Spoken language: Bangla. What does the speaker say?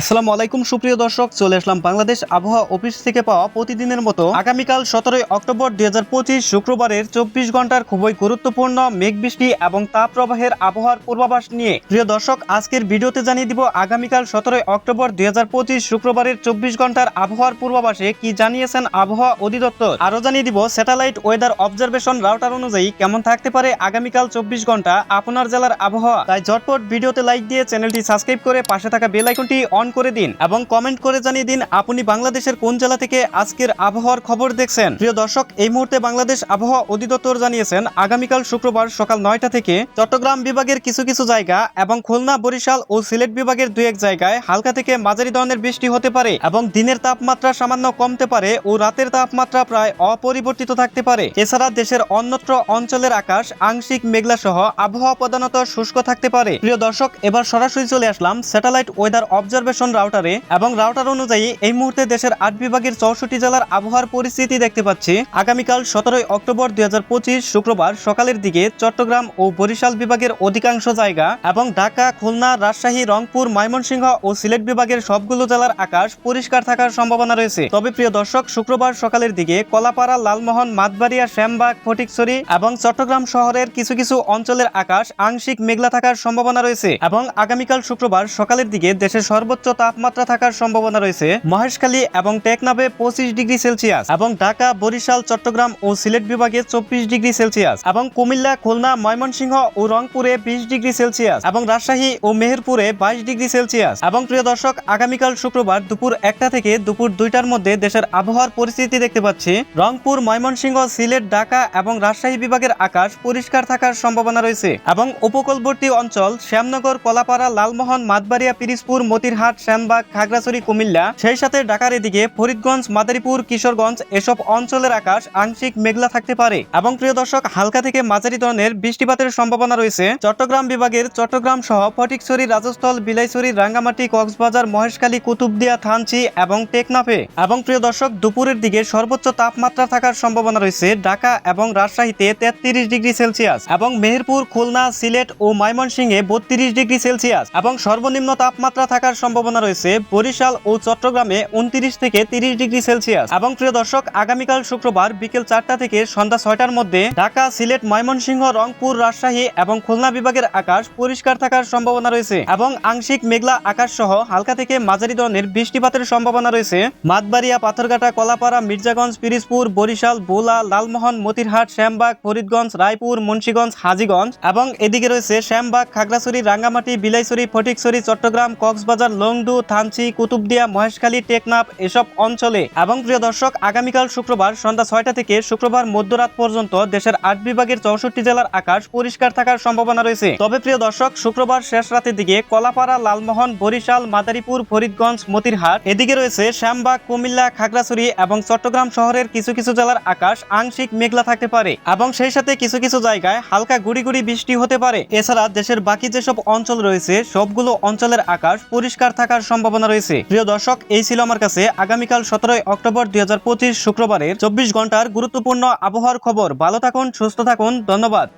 আসসালামু আলাইকুম, সুপ্রিয় দর্শক, চলে আসলাম বাংলাদেশ আবহাওয়া অফিস থেকে পাওয়া প্রতিদিনের মতো। আগামীকাল সতেরোই অক্টোবর দু হাজার পঁচিশ শুক্রবারের চব্বিশ ঘণ্টার খুবই গুরুত্বপূর্ণ মেঘ বৃষ্টি এবং তাপ প্রবাহের আবহাওয়ার পূর্বাভাস নিয়ে। প্রিয় দর্শক, আজকের ভিডিওতে জানিয়ে দিব আগামীকাল সতেরোই অক্টোবর দু হাজার পঁচিশ শুক্রবারের চব্বিশ ঘণ্টার আবহাওয়ার পূর্বাভাসে কি জানিয়েছেন আবহাওয়া অধিদপ্তর। আরও জানিয়ে দিব, স্যাটেলাইট ওয়েদার অবজারভেশন রাউটার অনুযায়ী কেমন থাকতে পারে আগামীকাল চব্বিশ ঘণ্টা, আপনার জেলার আবহাওয়া। তাই ঝটপট ভিডিওতে লাইক দিয়ে চ্যানেলটি সাবস্ক্রাইব করে পাশে থাকা বেল আইকনটি অন করে দিন এবং কমেন্ট করে জানিয়ে দিন আপনি বাংলাদেশের কোন জেলা থেকে আজকের আবহাওয়ার খবর দেখছেন। প্রিয় দর্শক, এই মুহূর্তে বাংলাদেশ আবহাওয়া অধিদপ্তর জানিয়েছেন, আগামীকাল শুক্রবার সকাল নয়টা থেকে চট্টগ্রাম বিভাগের কিছু কিছু জায়গা এবং খুলনা, বরিশাল ও সিলেট বিভাগের দুই এক জায়গায় হালকা থেকে মাঝারি ধরনের বৃষ্টি হতে পারে এবং দিনের তাপমাত্রা সামান্য কমতে পারে ও রাতের তাপমাত্রা প্রায় অপরিবর্তিত থাকতে পারে। এছাড়া দেশের অন্যত্র অঞ্চলের আকাশ আংশিক মেঘলা সহ আবহাওয়া প্রধানত শুষ্ক থাকতে পারে। প্রিয় দর্শক, এবার সরাসরি চলে আসলাম স্যাটেলাইট ওয়েদার অবজারভেশন রাউটারে এবং রাউটার অনুযায়ী এই মুহূর্তে দেশের আট বিভাগের চৌষট্টি জেলার আবহাওয়ার পরিস্থিতি দেখতে পাচ্ছি। আগামীকাল সতেরোই অক্টোবর দুই শুক্রবার সকালের দিকে চট্টগ্রাম ও বরিশাল বিভাগের অধিকাংশ জায়গা এবং ঢাকা, খুলনা, রাজশাহী, রংপুর, ময়মনসিংহ ও সিলেট বিভাগের সবগুলো জেলার আকাশ পরিষ্কার থাকার সম্ভাবনা রয়েছে। তবে প্রিয় দর্শক, শুক্রবার সকালের দিকে কলাপাড়া, লালমোহন, মাতবাড়িয়া, শ্যামবাগ, ফটিকছড়ি এবং চট্টগ্রাম শহরের কিছু কিছু অঞ্চলের আকাশ আংশিক মেঘলা থাকার সম্ভাবনা রয়েছে এবং আগামীকাল শুক্রবার সকালের দিকে দেশের সর্বোচ্চ তাপমাত্রা থাকার সম্ভাবনা রয়েছে। মহেশখালী এবং টেকনাফে পঁচিশ ডিগ্রি সেলসিয়াস এবং ঢাকা, বরিশাল, চট্টগ্রাম ও সিলেট বিভাগে চব্বিশ ডিগ্রি সেলসিয়াস এবং কুমিল্লা, খুলনা, ময়মনসিংহ ও রংপুরে বিশ ডিগ্রি সেলসিয়াস এবং রাজশাহী ও মেহেরপুরে বাইশ ডিগ্রি সেলসিয়াস এবং প্রিয় দর্শক, আগামীকাল শুক্রবার দুপুর একটা থেকে দুপুর দুইটার মধ্যে দেশের আবহাওয়ার পরিস্থিতি দেখতে পাচ্ছি। রংপুর, ময়মনসিংহ, সিলেট, ঢাকা এবং রাজশাহী বিভাগের আকাশ পরিষ্কার থাকার সম্ভাবনা রয়েছে এবং উপকূলবর্তী অঞ্চল, শ্যামনগর, কলাপাড়া, লালমোহন, মাতবাড়িয়া, পিরিজপুর, মতিরহাট শ্যামবাগ, খাগড়াছড়ি, কুমিল্লা, সেই সাথে ঢাকার এদিকে ফরিদগঞ্জ, মাদারীপুর, কিশোরগঞ্জ এসব অঞ্চলের আকাশ আংশিক মেঘলা থাকতে পারে। এবং প্রিয় দর্শক, হালকা থেকে মাঝারি ধরনের বৃষ্টিপাতের সম্ভাবনা রয়েছে। চট্টগ্রাম বিভাগের চট্টগ্রাম সহ ফটিকছড়ি, রাজস্থল, বিলাইছড়ি, রাঙ্গামাটি, কক্সবাজার, মহেশখালী, কুতুবদিয়া, থানচি এবং টেকনাফে। এবং প্রিয় দর্শক, দুপুরের দিকে সর্বোচ্চ তাপমাত্রা থাকার সম্ভাবনা রয়েছে ঢাকা এবং রাজশাহীতে তেত্রিশ ডিগ্রি সেলসিয়াস এবং মেহেরপুর, খুলনা, সিলেট ও ময়মনসিংহে বত্রিশ ডিগ্রি সেলসিয়াস এবং সর্বনিম্ন তাপমাত্রা থাকার সম্ভাবনা রয়েছে, বরিশাল ও চট্টগ্রামে উনত্রিশ থেকে তিরিশ ডিগ্রি সেলসিয়াস। এবং প্রিয় দর্শক, আগামীকাল শুক্রবার বিকেল চারটা থেকে সন্ধ্যা ছয়টার মধ্যে ঢাকা, সিলেট, ময়মনসিংহ, রংপুর, রাজশাহী এবং খুলনা বিভাগের আকাশ পরিষ্কার থাকার সম্ভাবনা রয়েছে এবং আংশিক মেঘলা আকাশ সহ হালকা থেকে মাঝারি ধরনের বৃষ্টিপাতের সম্ভাবনা রয়েছে। মাতবাড়িয়া, পাথরঘাটা, কলাপাড়া, মির্জাগঞ্জ, পিরিজপুর, বরিশাল, বোলা, লালমোহন, মতিরহাট, শ্যামবাগ, ফরিদগঞ্জ, রায়পুর, মুন্সীগঞ্জ, হাজিগঞ্জ এবং এদিকে রয়েছে শ্যামবাগ, খাগড়াছড়ি, রাঙ্গামাটি, বিলাইছড়ি, ফটিকছড়ি, চট্টগ্রাম, কক্সবাজার লংডু, থানচি, কুতুবদিয়া, মহেশখালী, টেকনাফ এসব অঞ্চলে। এবং প্রিয় দর্শক, আগামীকাল শুক্রবার সন্ধ্যা ছয়টা থেকে শুক্রবার মধ্যরাত পর্যন্ত দেশের আট বিভাগের চৌষট্টি জেলার আকাশ পরিষ্কার থাকার সম্ভাবনা রয়েছে। তবে প্রিয় দর্শক, শুক্রবার শেষ রাতের দিকে কলাপাড়া, লালমোহন, বরিশাল, মাদারীপুর, ফরিদগঞ্জ, মতিরহাট, এদিকে রয়েছে শ্যামবাগ, কুমিল্লা, খাগড়াছড়ি এবং চট্টগ্রাম শহরের কিছু কিছু জেলার আকাশ আংশিক মেঘলা থাকতে পারে। এবং সেই সাথে কিছু কিছু জায়গায় হালকা গুড়ি গুড়ি বৃষ্টি হতে পারে। এছাড়া দেশের বাকি যেসব অঞ্চল রয়েছে, সবগুলো অঞ্চলের আকাশ পরিষ্কার থাকার সম্ভাবনা রয়েছে। প্রিয় দর্শক, এই ছিল আমার কাছে আগামীকাল সতেরোই অক্টোবর দুই হাজার পঁচিশ শুক্রবারের চব্বিশ ঘণ্টার গুরুত্বপূর্ণ আবহাওয়ার খবর। ভালো থাকুন, সুস্থ থাকুন, ধন্যবাদ।